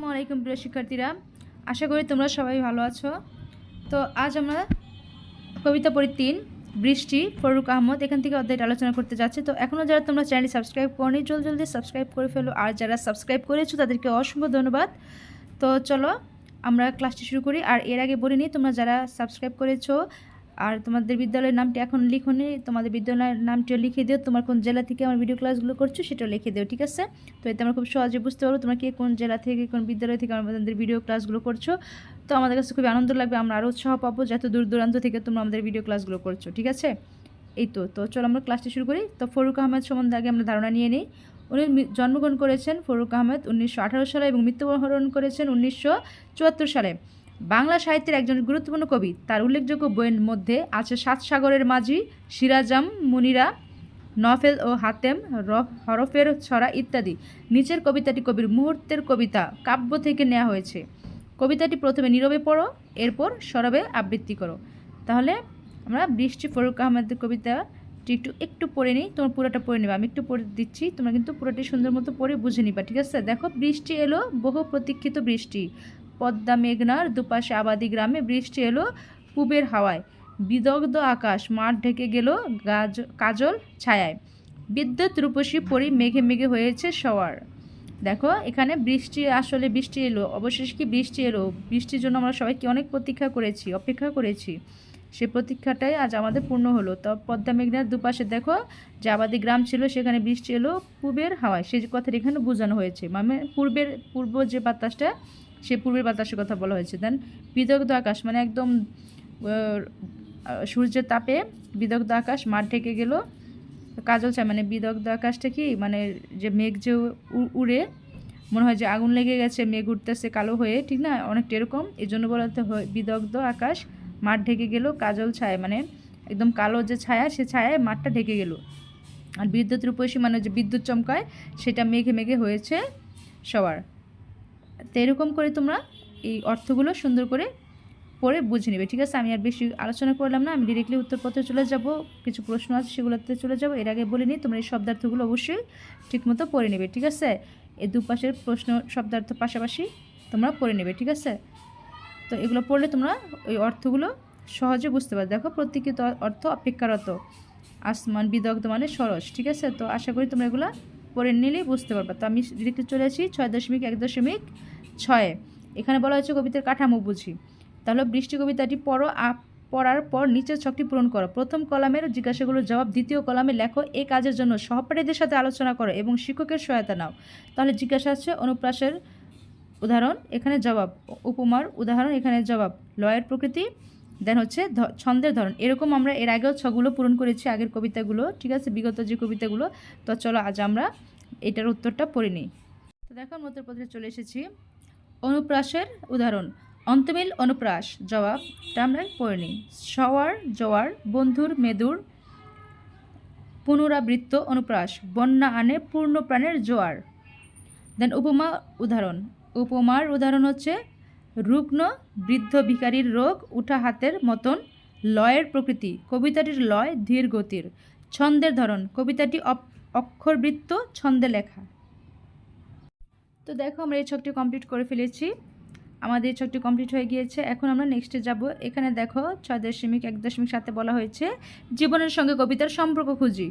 আসসালামু আলাইকুম প্রিয় শিক্ষার্থীরা। আশা করি তোমরা সবাই ভালো আছো। তো আজ আমরা কবিতা পড়ি তিন, বৃষ্টি, ফরুক আহমদ, এখান থেকে অধ্যায়টা আলোচনা করতে যাচ্ছে। তো এখনও যারা তোমরা চ্যানেলটি সাবস্ক্রাইব করনি, জলদি জলদি সাবস্ক্রাইব করে ফেলো। আর যারা সাবস্ক্রাইব করেছ, তাদেরকে অসংখ্য ধন্যবাদ। তো চলো আমরা ক্লাসটি শুরু করি। আর এর আগে বলিনি তোমরা যারা সাবস্ক্রাইব করেছ আর তোমাদের বিদ্যালয়ের নামটি এখন লিখুনি তোমাদের বিদ্যালয়ের নামটিও লিখে দিও। তোমার কোন জেলা থেকে আমার ভিডিও ক্লাসগুলো করছ সেটাও লিখে দিও, ঠিক আছে? তো এতে আমরা খুব সহজে বুঝতে পারব তোমরা কে কোন জেলা থেকে, কোন বিদ্যালয় থেকে আমাদের ভিডিও ক্লাসগুলো করছ। তো আমাদের কাছে খুবই আনন্দ লাগবে, আমরা আরও উৎসাহ পাবো যত দূর দূরান্ত থেকে তোমরা আমাদের ভিডিও ক্লাসগুলো করছ, ঠিক আছে? এই তো তো চলো আমরা ক্লাসটি শুরু করি। তো ফরুক আহমেদ সম্বন্ধে আগে আমরা ধারণা নিয়ে নিই। উনি জন্মগ্রহণ করেছেন ফরুক আহমেদ উনিশশো আঠারো সালে এবং মৃত্যুবরণ করেছেন উনিশশো চুয়াত্তর সালে। বাংলা সাহিত্যের একজন গুরুত্বপূর্ণ কবি। তার উল্লেখযোগ্য বইয়ের মধ্যে আছে সাত সাগরের মাঝি, সিরাজাম, মুনিরা, নফেল ও হাতেম হরফের ছড়া ইত্যাদি। নিচের কবিতাটি কবির মুহূর্তের কবিতা, কাব্য থেকে নেওয়া হয়েছে। কবিতাটি প্রথমে নীরবে পড়ো, এরপর সরবে আবৃত্তি করো। তাহলে আমরা বৃষ্টি ফরুক আহমেদের কবিতাটি একটু একটু পড়ে নিই, তোমার পুরোটা পড়ে নেবে। আমি একটু পড়ে দিচ্ছি, তোমরা কিন্তু পুরোটি সুন্দর মতো পড়ে বুঝে নিবা, ঠিক আছে? দেখো, বৃষ্টি এলো, বহু প্রতীক্ষিত বৃষ্টি। পদ্মা মেঘনার দুপাশে আবাদি গ্রামে বৃষ্টি এলো পূবের হাওয়ায়। বিদগ্ধ আকাশ মাঠ ঢেকে গেল গাজ, কাজল ছায়ায়। বিদ্যুৎ রূপসী পরি মেঘে মেঘে হয়েছে সওয়ার। দেখো, এখানে বৃষ্টি, আসলে বৃষ্টি এলো। অবশেষ কি বৃষ্টি এলো? বৃষ্টির জন্য আমরা সবাইকে অনেক প্রতীক্ষা করেছি, অপেক্ষা করেছি। সে প্রতীক্ষাটাই আজ আমাদের পূর্ণ হলো। তো পদ্মা মেঘনার দুপাশে দেখো, যে আবাদি গ্রাম ছিল, সেখানে বৃষ্টি এলো পূবের হাওয়ায়। সেই কথাটা এখানে বোঝানো হয়েছে। মানে পূর্বের, পূর্ব যে বাতাসটা সে পূর্বের বাতাসের কথা বলা হয়েছে। দেন বিদগ্ধ আকাশ মানে একদম সূর্যের তাপে বিদগ্ধ আকাশ, মাঠ ঢেকে গেল। কাজল চায় মানে বিদগ্ধ আকাশটা কি মানে যে মেঘ যে উড়ে, মনে হয় যে আগুন লেগে গেছে, মেঘ উঠতেছে কালো হয়ে, ঠিক না? অনেকটা এরকম। এই জন্য বলাতে হয় বিদগ্ধ আকাশ, মাঠ ঢেকে গেল। কাজল ছায় মানে একদম কালো যে ছায়া, সে ছায়ায় মাঠটা ঢেকে গেল। আর বিদ্যুৎ রূপসী মানে যে বিদ্যুৎ চমকায়, সেটা মেঘে মেঘে হয়েছে সবার। তো এরকম করে তোমরা এই অর্থগুলো সুন্দর করে পড়ে বুঝে নেবে। ঠিক আছে? আমি আর বেশি আলোচনা করলাম না। আমি ডিরেক্টলি উত্তরপত্রে চলে যাব। কিছু প্রশ্ন আছে সেগুলোতে চলে যাব। এর আগে বলে নিই তোমরা এই শব্দার্থগুলো অবশ্যই ঠিকমতো পড়ে নেবে। ঠিক আছে? এই দুপাশের প্রশ্ন, শব্দার্থ পাশাপাশি তোমরা পড়ে নেবে। ঠিক আছে? তো এগুলো পড়লে তোমরা ওই অর্থগুলো সহজে বুঝতে পারবে। দেখো প্রত্যেকিত অর্থ অপেক্ষারত। আসমান বিদগ্ধ মানে সরস। ঠিক আছে? তো আশা করি তোমরা এগুলো পড়ে নিলেই বুঝতে পারবে। তো আমি ডিরেক্টলি চলে আসি। ছয় দশমিক এক দশমিক ছয়ে। এখানে বলা হয়েছে কবিতার কাঠামো বুঝি। তাহলে বৃষ্টি কবিতাটি পড়ো পড়ার পর নিচের ছকটি পূরণ করো। প্রথম কলামের জিজ্ঞাসাগুলোর জবাব, দ্বিতীয় কলামে লেখো এই কাজের জন্য সহপাঠীদের সাথে আলোচনা করো এবং শিক্ষকের সহায়তা নাও। তাহলে জিজ্ঞাসা আছে অনুপ্রাসের উদাহরণ, এখানে জবাব, উপমার উদাহরণ, এখানে জবাব, লয়ের প্রকৃতি, দেন হচ্ছে ছন্দের ধরন। এরকম আমরা এর আগেও ছগুলো পূরণ করেছি, আগের কবিতাগুলো, ঠিক আছে? বিগত যে কবিতাগুলো, তো চলো আজ আমরা এটার উত্তরটা পড়ে নিই। তো দেখো আমরা উত্তরপত্রে চলে এসেছি। অনুপ্রাসের উদাহরণ। অন্তমিল অনুপ্রাস জবাবটা আমরা পড়ে সওয়ার, জোয়ার, বন্ধুর, মেদুর, পুনরাবৃত্ত অনুপ্রাস, বন্যা আনে পূর্ণ প্রাণের জোয়ার। দেন উপমা উদাহরণ। উপমার উদাহরণ হচ্ছে, রুগ্ন বৃদ্ধ ভিকারীর রোগ উঠা হাতের মতন লয়ের প্রকৃতি, কবিতাটির লয় ধীর গতির। ছন্দের ধরন, কবিতাটি অক্ষরবৃত্ত ছন্দে লেখা। তো দেখো আমরা এই ছকটি কমপ্লিট করে ফেলেছি। আমাদের ছকটি কমপ্লিট হয়ে গিয়েছে। এখন আমরা নেক্সটে যাব। এখানে দেখো ছয় দশমিক, এক দশমিক সাথে বলা হয়েছে, জীবনের সঙ্গে কবিতার সম্পর্ক খুঁজি।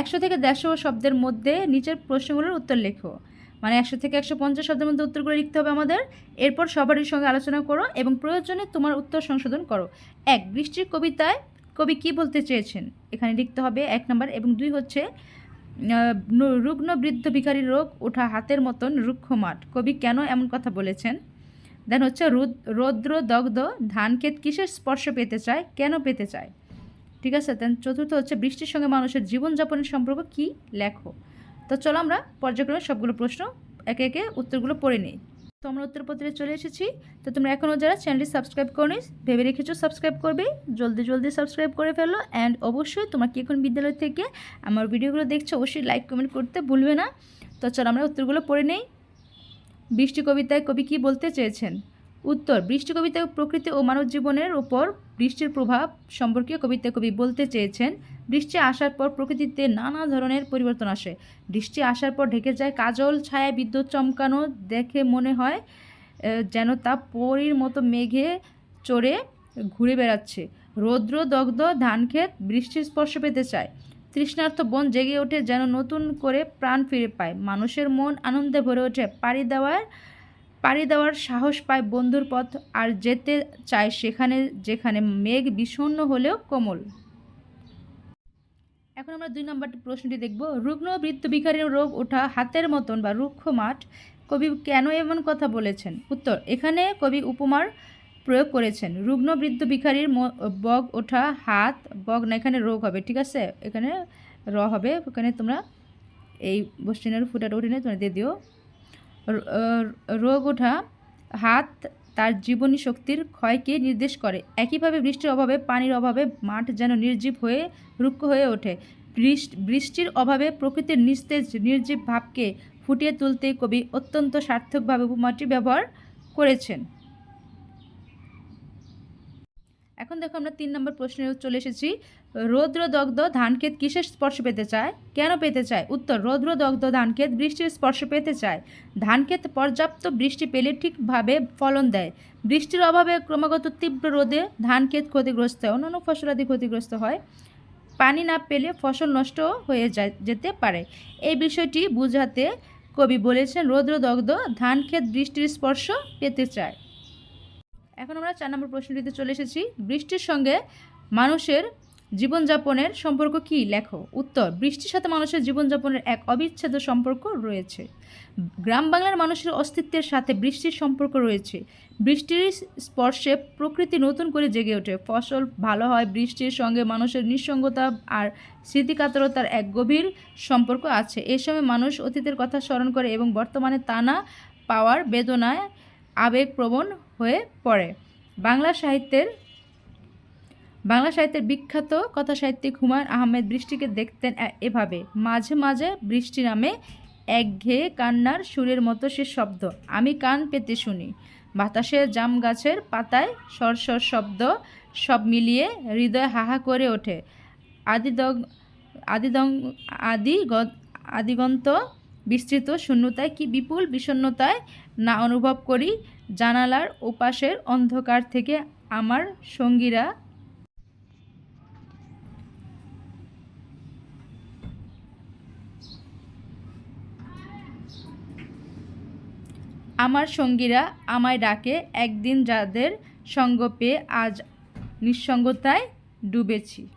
একশো থেকে দেড়শো শব্দের মধ্যে নিচের প্রশ্নগুলোর উত্তর লেখো। মানে একশো থেকে একশো পঞ্চাশ শব্দের মধ্যে উত্তরগুলো লিখতে হবে আমাদের। এরপর সবারই সঙ্গে আলোচনা করো এবং প্রয়োজনে তোমার উত্তর সংশোধন করো। এক, বৃষ্টির কবিতায় কবি কি বলতে চেয়েছেন? এখানে লিখতে হবে এক নম্বর এবং দুই হচ্ছে রুগ্ন বৃদ্ধ ভিখারি রোগ ওঠা হাতের মতন রুক্ষ মাঠ। কবি কেন এমন কথা বলেছেন? দেন হচ্ছে রুদ- রৌদ্র দগ্ধ ধান ক্ষেত কিসের স্পর্শ পেতে চায়? কেন পেতে চায়? ঠিক আছে, দেন চতুর্থ হচ্ছে বৃষ্টির সঙ্গে মানুষের জীবনযাপনের সম্পর্ক কী? লেখো। তো চলো আমরা পর্যায়ক্রমে সবগুলো প্রশ্ন একে একে উত্তরগুলো পড়ে নিই। তো আমরা উত্তরপত্রে চলে এসেছি। তো তোমরা এখনও যারা চ্যানেলটি সাবস্ক্রাইব করনি, ভেবে রেখেছো সাবস্ক্রাইব করবে, জলদি জলদি সাবস্ক্রাইব করে ফেলো অ্যান্ড অবশ্যই তোমার কি এখন বিদ্যালয় থেকে আমার ভিডিওগুলো দেখছ, অবশ্যই লাইক কমেন্ট করতে ভুলবে না। তো চলো আমরা উত্তরগুলো পড়ে নেই। বৃষ্টি কবিতায় কবি কি বলতে চেয়েছেন? উত্তর, বৃষ্টি কবিতায় প্রকৃতি ও মানব জীবনের উপর বৃষ্টির প্রভাব সম্পর্কে কবিতায় কবি বলতে চেয়েছেন। বৃষ্টি আসার পর প্রকৃতিতে নানা ধরনের পরিবর্তন আসে। বৃষ্টি আসার পর ঢেকে যায় কাজল, ছায়া, বিদ্যুৎ চমকানো, দেখে মনে হয় যেন তা পরীর মতো মেঘে চড়ে ঘুরে বেড়াচ্ছে। রৌদ্র, দগ্ধ ধানক্ষেত বৃষ্টির স্পর্শ পেতে চায়। তৃষ্ণার্থ বন জেগে ওঠে যেন নতুন করে প্রাণ ফিরে পায়। মানুষের মন আনন্দে ভরে ওঠে। পাড়ি দেওয়ার পাড়ি দেওয়ার সাহস পায় বন্ধুর পথ আর যেতে চায় সেখানে, যেখানে মেঘ বিষণ্ণ হলেও কোমল। এখন আমরা দুই নম্বর প্রশ্নটি দেখব। রুগ্ন বৃত্ত বিকারের রোগ ওঠা হাতের মতন বা রুক্ষ মাঠ, কবি কেন এমন কথা বলেছেন? উত্তর, এখানে কবি উপমার প্রয়োগ করেছেন। রুগ্ন বৃদ্ধ ম- বগ ওঠা হাত, বগ না, এখানে রোগ হবে, ঠিক আছে? এখানে র হবে ওখানে তোমরা এই বস্টিনের ফুটাটা উঠে নিয়ে তোমরা দিয়ে দিও। রোগ ওঠা হাত তার জীবনী শক্তির ক্ষয়কে নির্দেশ করে। একইভাবে বৃষ্টির অভাবে, পানির অভাবে মাঠ যেন নির্জীব হয়ে, রুক্ষ হয়ে ওঠে। বৃষ্টি বৃষ্টির অভাবে প্রকৃতির নিস্তেজ, নির্জীব ভাবকে ফুটিয়ে তুলতে কবি অত্যন্ত সার্থকভাবে উপমাটি ব্যবহার করেছেন। এখন দেখো আমরা তিন নম্বর প্রশ্নে চলে এসেছি। রৌদ্র দগ্ধ ধানক্ষেত কিসের স্পর্শ পেতে চায়? কেন পেতে চায়? উত্তর রৌদ্র দগ্ধ ধানক্ষেত বৃষ্টির স্পর্শ পেতে চায়। ধানক্ষেত পর্যাপ্ত বৃষ্টি পেলে ঠিকভাবে ফলন দেয়। বৃষ্টির অভাবে ক্রমাগত তীব্র রোদে ধানক্ষেত ক্ষতিগ্রস্ত হয়। অন্যান্য ফসলাদি ক্ষতিগ্রস্ত হয়। পানি না পেলে ফসল নষ্ট হয়ে যায়, যেতে পারে। এই বিষয়টি বুঝাতে কবি বলেছেন, রৌদ্রদগ্ধ ধানক্ষেত বৃষ্টির স্পর্শ পেতে চায়। এখন আমরা চার নম্বর প্রশ্নটিতে চলে এসেছি। বৃষ্টির সঙ্গে মানুষের জীবনযাপনের সম্পর্ক কি? লেখো। উত্তর, বৃষ্টির সাথে মানুষের জীবনযাপনের এক অবিচ্ছেদ্য সম্পর্ক রয়েছে। গ্রাম বাংলার মানুষের অস্তিত্বের সাথে বৃষ্টির সম্পর্ক রয়েছে। বৃষ্টির স্পর্শে প্রকৃতি নতুন করে জেগে ওঠে। ফসল ভালো হয়, বৃষ্টির সঙ্গে মানুষের নিঃসঙ্গতা আর স্মৃতিকাতরতার এক গভীর সম্পর্ক আছে। এই সময় মানুষ অতীতের কথা স্মরণ করে এবং বর্তমানে তা না পাওয়ার বেদনায় আবেগপ্রবণ হয়ে পড়ে। বাংলা সাহিত্যের বাংলা সাহিত্যের বিখ্যাত কথা সাহিত্যিক হুমায়ুন আহমেদ বৃষ্টিকে দেখতেন এভাবে। মাঝে মাঝে বৃষ্টি নামে একঘেয়ে কান্নার সুরের মতো সে শব্দ। আমি কান পেতে শুনি। বাতাসে জাম গাছের পাতায় সরসর শব্দ সব মিলিয়ে হৃদয় হাহা করে ওঠে। আদিদগ, আদিদং আদি আদিগন্ত বিস্তৃত শূন্যতায় কি বিপুল বিষণ্ণতায় না অনুভব করি জানালার ওপাশের অন্ধকার থেকে আমার সঙ্গীরা আমার সঙ্গীরা আমায় ডাকে, একদিন যাদের সঙ্গ পেয়ে আজ নিঃসঙ্গতায় ডুবেছি।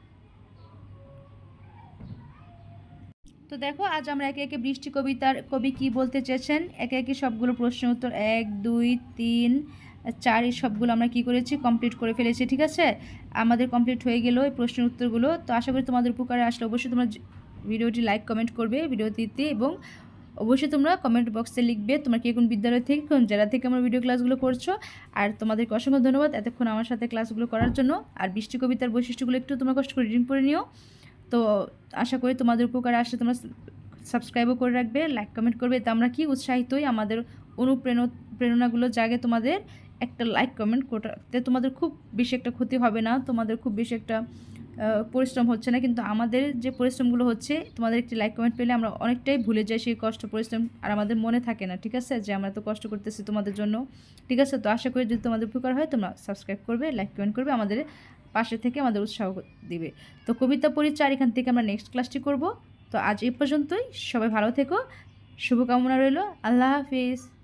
তো দেখো, আজ আমরা একে একে বৃষ্টি কবিতার কবি কি বলতে চেয়েছেন? একে একে সবগুলো প্রশ্ন উত্তর, এক, দুই, তিন, চার, এই সবগুলো আমরা কি করেছি? কমপ্লিট করে ফেলেছি, ঠিক আছে? আমাদের কমপ্লিট হয়ে গেল এই প্রশ্নের উত্তরগুলো। তো আশা করি তোমাদের উপকারে আসলে। অবশ্যই তোমরা ভিডিওটি লাইক কমেন্ট করবে ভিডিওটিতে এবং অবশ্যই তোমরা কমেন্ট বক্সে লিখবে তোমরা কে কোন বিদ্যালয় থেকে, কোন জেলা থেকে আমার ভিডিও ক্লাসগুলো করছ। আর তোমাদেরকে অসংখ্য ধন্যবাদ এতক্ষণ আমার সাথে ক্লাসগুলো করার জন্য। আর বৃষ্টি কবিতার বৈশিষ্ট্যগুলো একটু তোমরা কষ্ট করে রিডিং করে নিও। তো আশা করি তোমাদের উপকার আসলে তোমরা সাবস্ক্রাইবও করে রাখবে লাইক কমেন্ট করবে। তো আমরা কি উৎসাহিতই আমাদের অনুপ্রেরণ, প্রেরণাগুলো জাগে তোমাদের। একটা লাইক কমেন্ট করতে তোমাদের খুব বেশি একটা ক্ষতি হবে না। তোমাদের খুব বেশি একটা পরিশ্রম হচ্ছে না। কিন্তু আমাদের যে পরিশ্রমগুলো হচ্ছে, তোমাদের একটি লাইক কমেন্ট পেলে আমরা অনেকটাই ভুলে যাই সেই কষ্ট, পরিশ্রম। আর আমাদের মনে থাকে না, ঠিক আছে? যে আমরা তো কষ্ট করতেছি তোমাদের জন্য, ঠিক আছে? তো আশা করি যদি তোমাদের উপকার হয়, তোমরা সাবস্ক্রাইব করবে লাইক কমেন্ট করবে। আমাদের পাশে থেকে আমাদের উৎসাহ দিবে। তো কবিতা পরিচয় এখান থেকে আমরা নেক্সট ক্লাসটি করব। তো আজ এই পর্যন্তই। সবাই ভালো থেকো। শুভকামনা রইল। আল্লাহ হাফিজ।